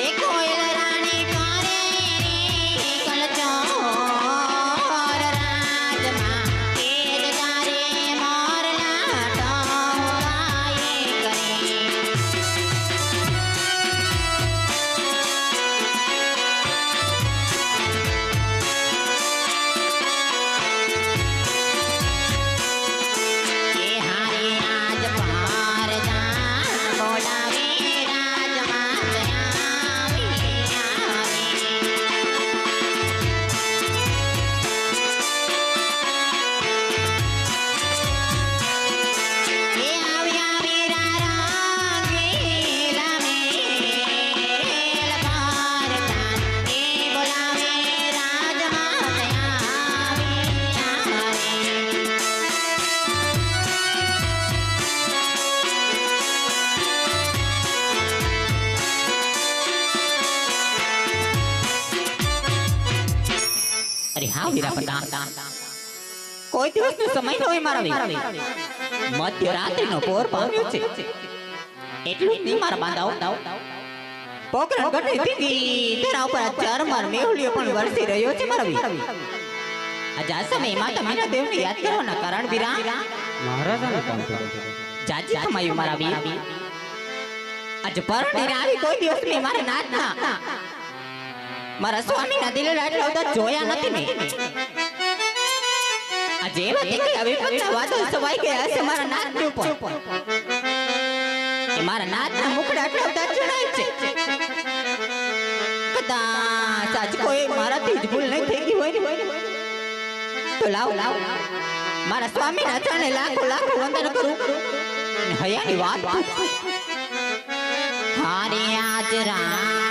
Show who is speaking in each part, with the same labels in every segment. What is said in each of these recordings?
Speaker 1: লেখো કોઈ દિવસનો સમય ન હોય મારા વીર મધ્યરાત્રિનો પોર પામ્યો છે. એટલું જ નહીં મારા બાંધાઓ. પોકરણ ગટે દીદી તેના ઉપર આ ચારમાર મેહુલિયો પણ વરસી રહ્યો છે મારા વીર આજ આ સમયમાં તમે ના દેવને યાદ કરવાના કારણ વીરા.
Speaker 2: મહારાજાને કામ કરે
Speaker 1: જાજી કમાયું મારા વીર. આજ પરણીને આવી કોઈ દિવસ મેં મારા નાથના. મારા સ્વામીના દિલે લાડલા ઉદાસ જોયા નથી મેં એવા તે કઈ આવી પગના વાદળ સવાઈ ગયા છે મારા નાથની ઉપર? એ મારા નાથના મુખડા આટલા ઉદાસ જણાય છે. કદાચ આજ કોઈ મારાથી જ ભૂલ નહીં થઈ ગઈ હોય ને. તો લાવ લાવ. મારા સ્વામીના ચરણે લાખો લાખો વંદન કરું. હયાની વાત હારે આજ રાણી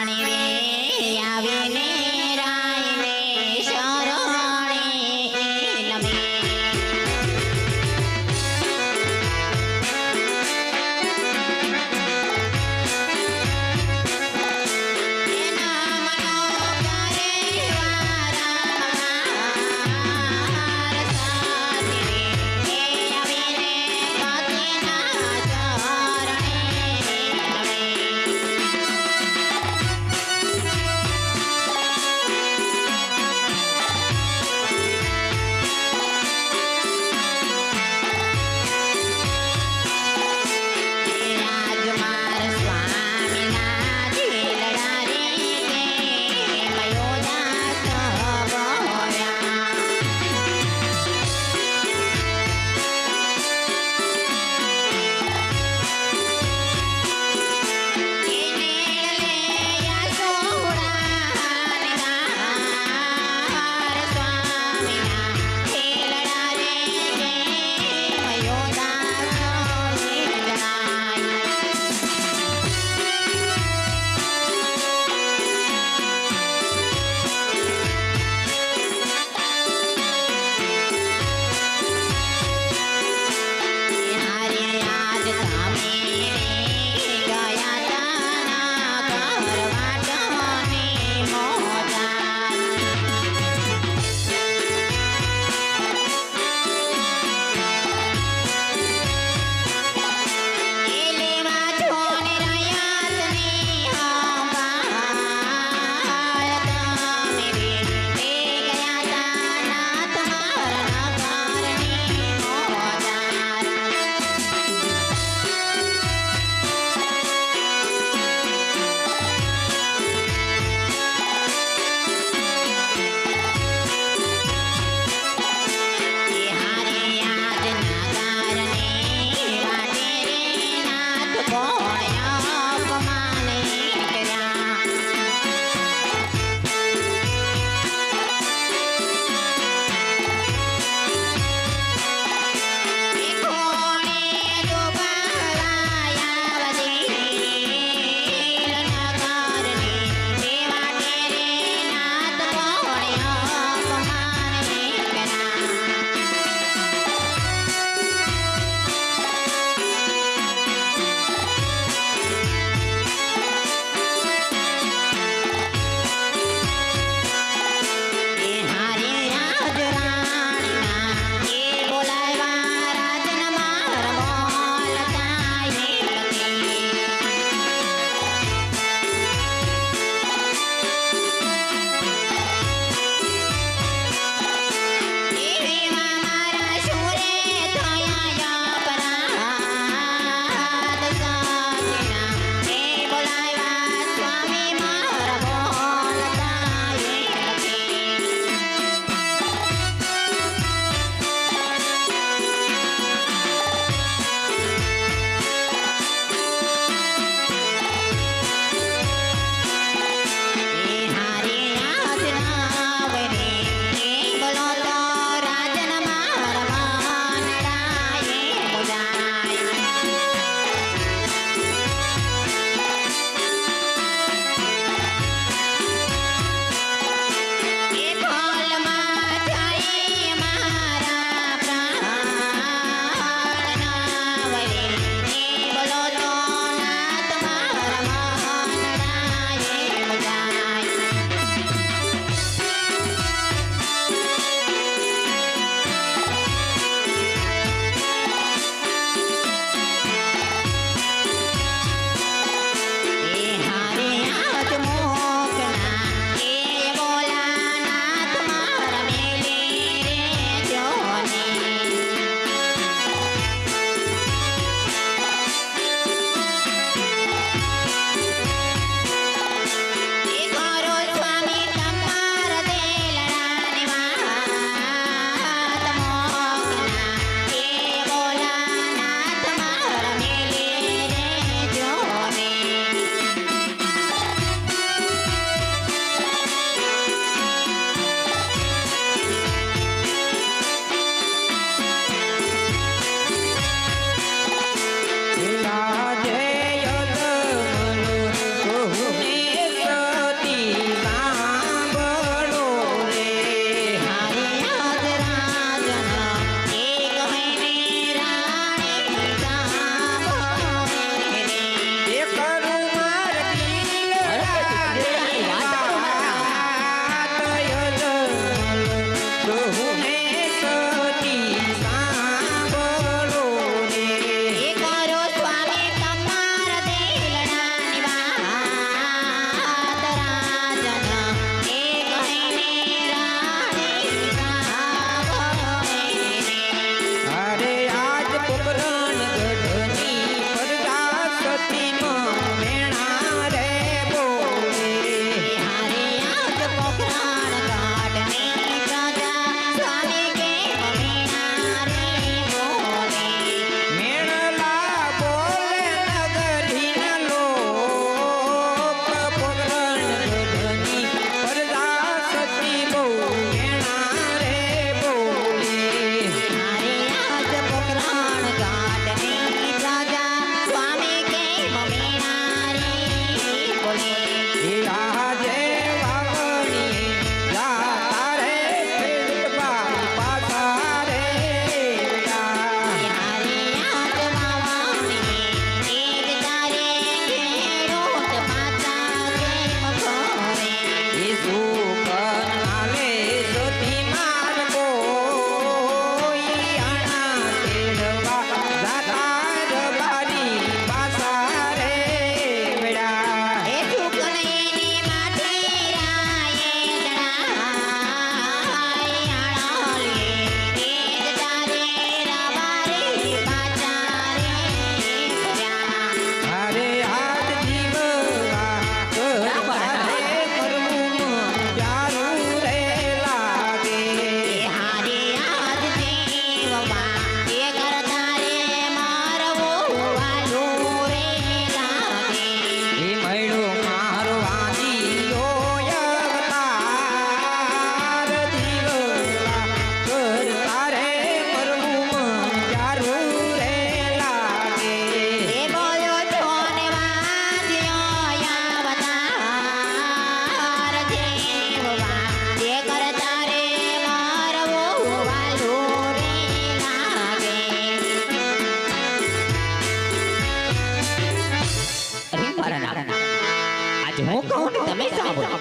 Speaker 1: હું કહું તમે સાંભળો.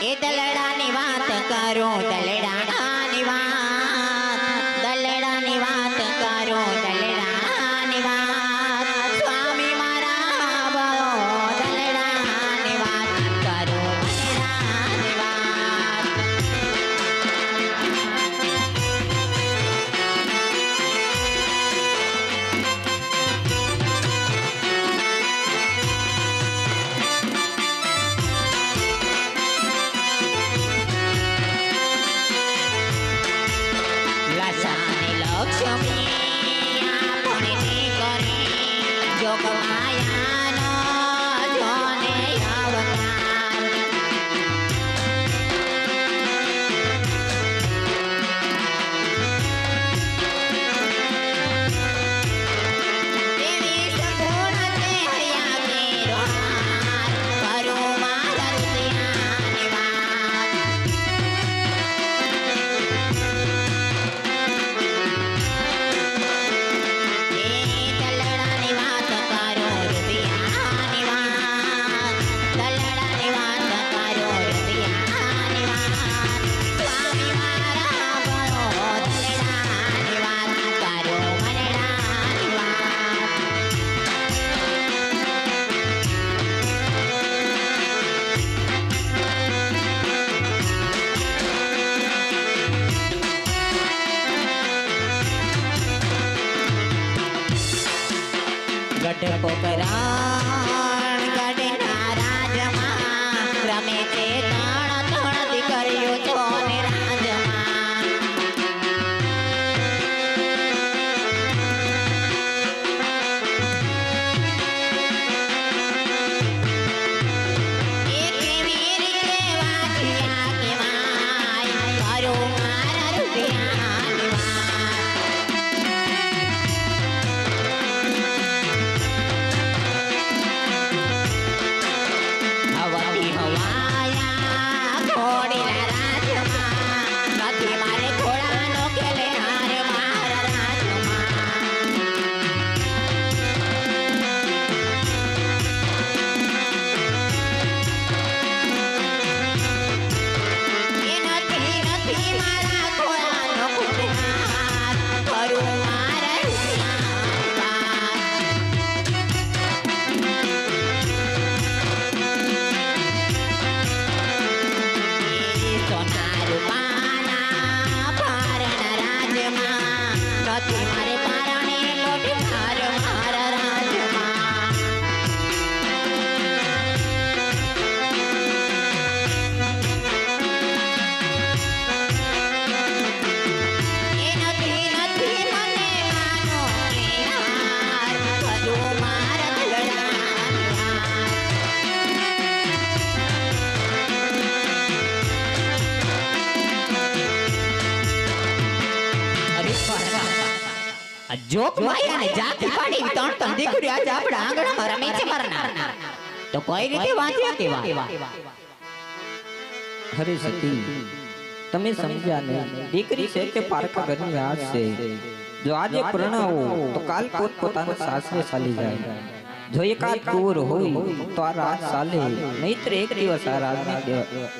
Speaker 1: એ દલડાની વાત કરો દલડાની વાત આ માયા ને જાતિ પાડી ત્રણ ત્રણ દીકરી આજે આપણા આંગણામાં રમે છે મરના તો કોઈ રીતે વાંચ્યા કેવા
Speaker 2: હરે સતી તમે સમજ્યા નહીં દીકરી છે કે પારકા ઘરની રાજ છે? જો આજે પ્રણાવો તો કાલ પોત પોતાના સાસરે ચાલી જાય. જો એકાદ કુંવર હોય તો આ રાજ ચાલે. નહીતર એક દિવસ આ રાજને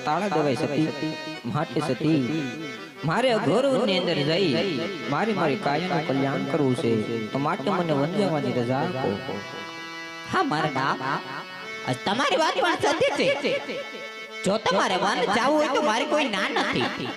Speaker 2: તાળા દેવાય સતી. માટે સતી. મારે અઘોરની અંદર જઈ મારે મારી કાયાનું કલ્યાણ કરવું છે. તો માટે મને વંદ્યાવાની રજા આપો.
Speaker 1: હા મારા બાપ. તમારી વાત પણ સત્ય છે. જો તમારે વન જવું હોય તો મારી કોઈ ના નથી.